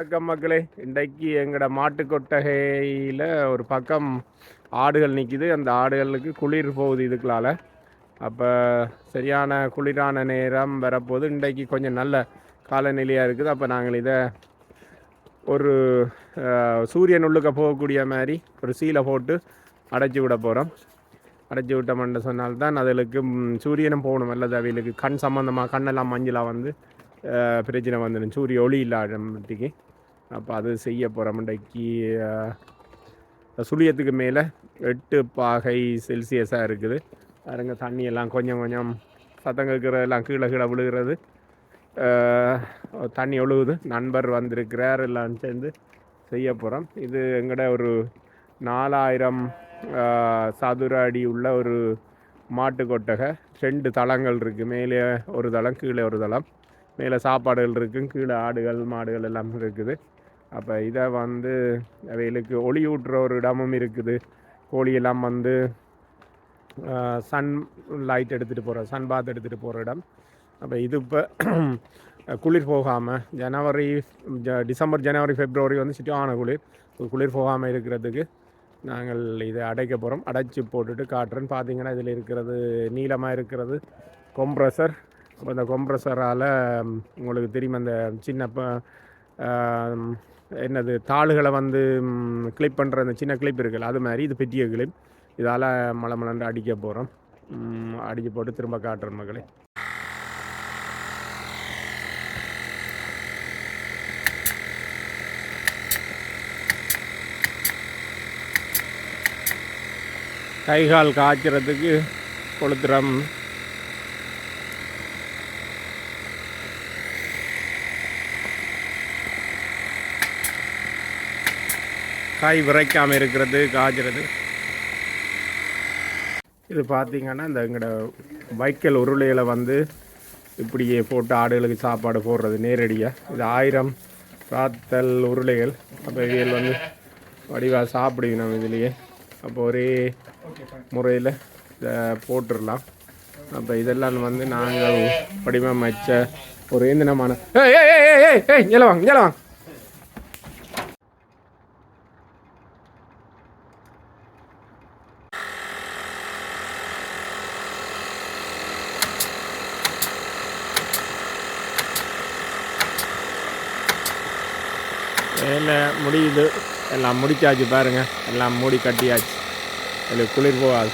வணக்கம் மக்களே. இன்றைக்கு எங்களோட மாட்டு கொட்டகையில் ஒரு பக்கம் ஆடுகள் நிற்கிது அந்த ஆடுகளுக்கு குளிர் போகுது இதுக்களால். அப்போ சரியான குளிரான நேரம் வரப்போது இன்றைக்கு கொஞ்சம் நல்ல காலநிலையாக இருக்குது. அப்போ நாங்கள் இதை ஒரு சூரியன் உள்ளுக்க போகக்கூடிய மாதிரி ஒரு சீலை போட்டு அடைச்சி விட போகிறோம் அடைச்சி விட்டோம்னு சொன்னால்தான் அதுகளுக்கு சூரியனும் போகணும். அல்லது அவைகளுக்கு கண் சம்மந்தமாக கண்ணெல்லாம் மஞ்சளாக வந்து பிரச்சனை வந்துடும். சூரிய ஒளி இல்லாதமட்டிக்கு அப்போ அது செய்ய போகிறோம் இன்றைக்கு சுழியத்துக்கு மேலே எட்டு பாகை செல்சியஸாக இருக்குது. பாருங்க தண்ணியெல்லாம் கொஞ்சம் கொஞ்சம் சத்தம் கேட்குறதெல்லாம் கீழே கீழே விழுகிறது. தண்ணி ஒழுகுது. நண்பர் வந்திருக்கிறார். எல்லாம் சேர்ந்து செய்ய போகிறோம் இது எங்கட ஒரு நாலாயிரம் சதுர அடி உள்ள ஒரு மாட்டு கொட்டகை. ரெண்டு தளங்கள் இருக்குது மேலே ஒரு தளம் கீழே ஒரு தளம். மேலே சாப்பாடுகள் இருக்கும் கீழே ஆடுகள் மாடுகள் எல்லாம் இருக்குது. அப்போ இதை வந்து அவைகளுக்கு ஒளி ஊட்டுற ஒரு இடமும் இருக்குது. கோழியெல்லாம் வந்து சன் லைட் எடுத்துகிட்டு போகிற சன் பாத் எடுத்துகிட்டு போகிற இடம். அப்போ இது இப்போ குளிர் போகாமல் ஜனவரி ஜ- டிசம்பர் ஜனவரி ஃபெப்ரவரி வந்து சிட்டியான குளிர். குளிர் போகாமல் இருக்கிறதுக்கு நாங்கள் இதை அடைக்க போகிறோம் அடைச்சி போட்டுட்டு காட்டுறேன்னு பார்த்தீங்கன்னா இதில் இருக்கிறது நீளமாக இருக்கிறது. கொம்ப்ரஸர் அப்போ இந்த கொம்ப்ரஸரால் உங்களுக்கு தெரியும் அந்த சின்ன என்னது தாளுகளை வந்து கிளிப் பண்ணுற அந்த சின்ன கிளிப் இருக்குல்ல அது மாதிரி இது பெட்டிய கிளிப் இதால் மலை மலண்டு அடிக்க போகிறோம் அடிச்சு போட்டு திரும்ப காட்டுறோம் மகளே கை கால் காய்ச்சறதுக்கு கொளுத்துறோம். காய் விரைக்காமல் இருக்கிறது காய்ச்சறது இது பார்த்தீங்கன்னா இந்த எங்களோட வைக்கல் உருளைகளை வந்து இப்படியே போட்டு ஆடுகளுக்கு சாப்பாடு போடுறது நேரடியாக இது ஆயிரம் ராத்தல் உருளைகள். அப்போ இவைகள் வந்து வடிவாக சாப்பிடுவோம் இதுலேயே. அப்போ ஒரே முறையில் இதை போட்டுடலாம். அப்போ இதெல்லாம் வந்து நாங்கள் வடிவமைச்ச ஒரு இயந்திரமான ஏய் ஏய் ஏய் ஏய் ஏய் ஏய் இங்கே வாங்க இங்கே வாங்க. வேலை முடியுது? எல்லாம் முடிச்சாச்சு பாருங்கள் எல்லாம் மூடி கட்டியாச்சு. அதில் குளிர் போகாது.